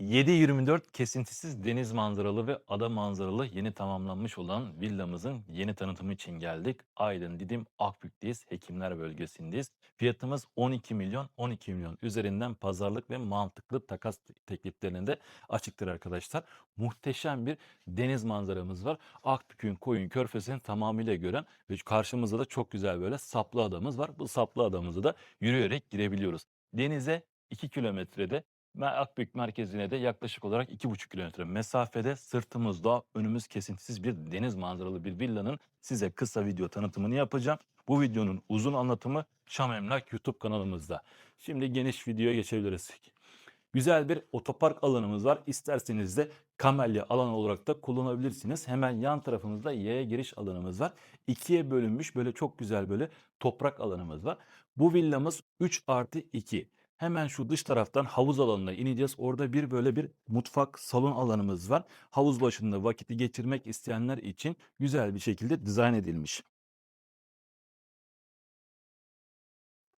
7-24 kesintisiz deniz manzaralı ve ada manzaralı yeni tamamlanmış olan villamızın yeni tanıtımı için geldik. Aydın Didim Akbük'teyiz. Hekimler bölgesindeyiz. Fiyatımız 12 milyon 12 milyon üzerinden pazarlık ve mantıklı takas tekliflerinde açıktır arkadaşlar. Muhteşem bir deniz manzaramız var. Akbük'ün koyun körfezini tamamıyla gören ve karşımızda da çok güzel böyle saplı adamız var. Bu saplı adamızı da yürüyerek girebiliyoruz. Denize 2 kilometrede Me- Akbük merkezine de yaklaşık olarak 2,5 kilometre mesafede sırtımızda önümüz kesintisiz bir deniz manzaralı bir villanın size kısa video tanıtımını yapacağım. Bu videonun uzun anlatımı Şam Emlak YouTube kanalımızda. Şimdi geniş videoya geçebiliriz. Güzel bir otopark alanımız var. İsterseniz de kamelya alan olarak da kullanabilirsiniz. Hemen yan tarafımızda yaya giriş alanımız var. İkiye bölünmüş böyle çok güzel böyle toprak alanımız var. Bu villamız 3 artı 2. Hemen şu dış taraftan havuz alanına ineceğiz. Orada bir böyle bir mutfak salon alanımız var. Havuz başında vakiti geçirmek isteyenler için güzel bir şekilde dizayn edilmiş.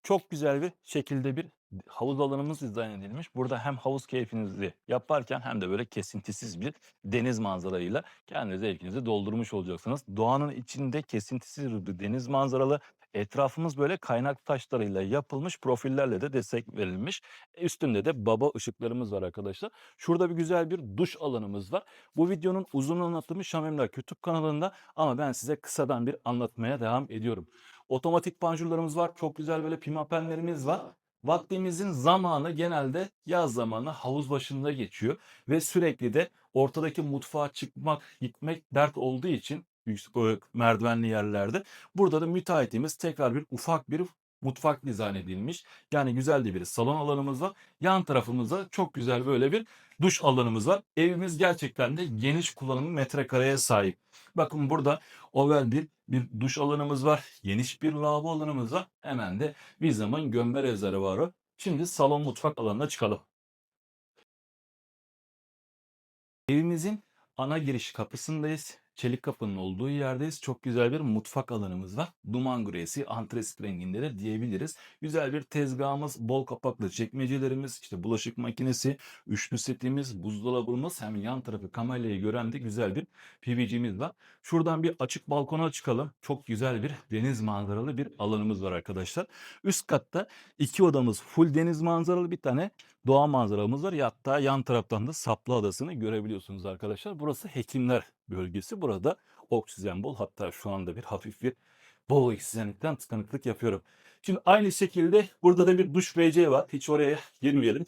Çok güzel bir şekilde bir havuz alanımız dizayn edilmiş. Burada hem havuz keyfinizi yaparken hem de böyle kesintisiz bir deniz manzarayla kendi zevkinizi doldurmuş olacaksınız. Doğanın içinde kesintisiz bir deniz manzaralı Etrafımız böyle kaynak taşlarıyla yapılmış profillerle de destek verilmiş. E, Üstünde de baba ışıklarımız var arkadaşlar. Şurada bir güzel bir duş alanımız var. Bu videonun uzun anlatımı Şam Emlak YouTube kanalında ama ben size kısadan bir anlatmaya devam ediyorum. Otomatik panjurlarımız var. Çok güzel böyle pimapenlerimiz var. Vaktimizin zamanı genelde yaz zamanı havuz başında geçiyor ve sürekli de ortadaki mutfağa çıkmak, gitmek dert olduğu için yüksek o merdivenli yerlerde burada da müteahhitimiz tekrar bir ufak bir mutfak dizayn edilmiş. Yani güzel de bir salon alanımız var. Yan tarafımızda çok güzel böyle bir duş alanımız var. Evimiz gerçekten de geniş kullanımı metrekareye sahip. Bakın burada oval bir bir duş alanımız var. Geniş bir lavabo alanımız var. Hemen de Vizam'ın gömbe rezervuarı. Şimdi salon mutfak alanına çıkalım. Evimizin ana giriş kapısındayız. Çelik kapının olduğu yerdeyiz. Çok güzel bir mutfak alanımız var. Duman gresi, antresit renginde de diyebiliriz. Güzel bir tezgahımız, bol kapaklı çekmecelerimiz, işte bulaşık makinesi, üçlü setimiz, buzdolabımız hem yan tarafı kamerayı gören de güzel bir PVC'miz var. Şuradan bir açık balkona çıkalım. Çok güzel bir deniz manzaralı bir alanımız var arkadaşlar. Üst katta iki odamız full deniz manzaralı bir tane doğa manzaramız var. Hatta yan taraftan da Saplı Adası'nı görebiliyorsunuz arkadaşlar. Burası hekimler bölgesi. Burada oksijen bol. Hatta şu anda bir hafif bir bol oksijenlikten tıkanıklık yapıyorum. Şimdi aynı şekilde burada da bir duş WC var. Hiç oraya girmeyelim.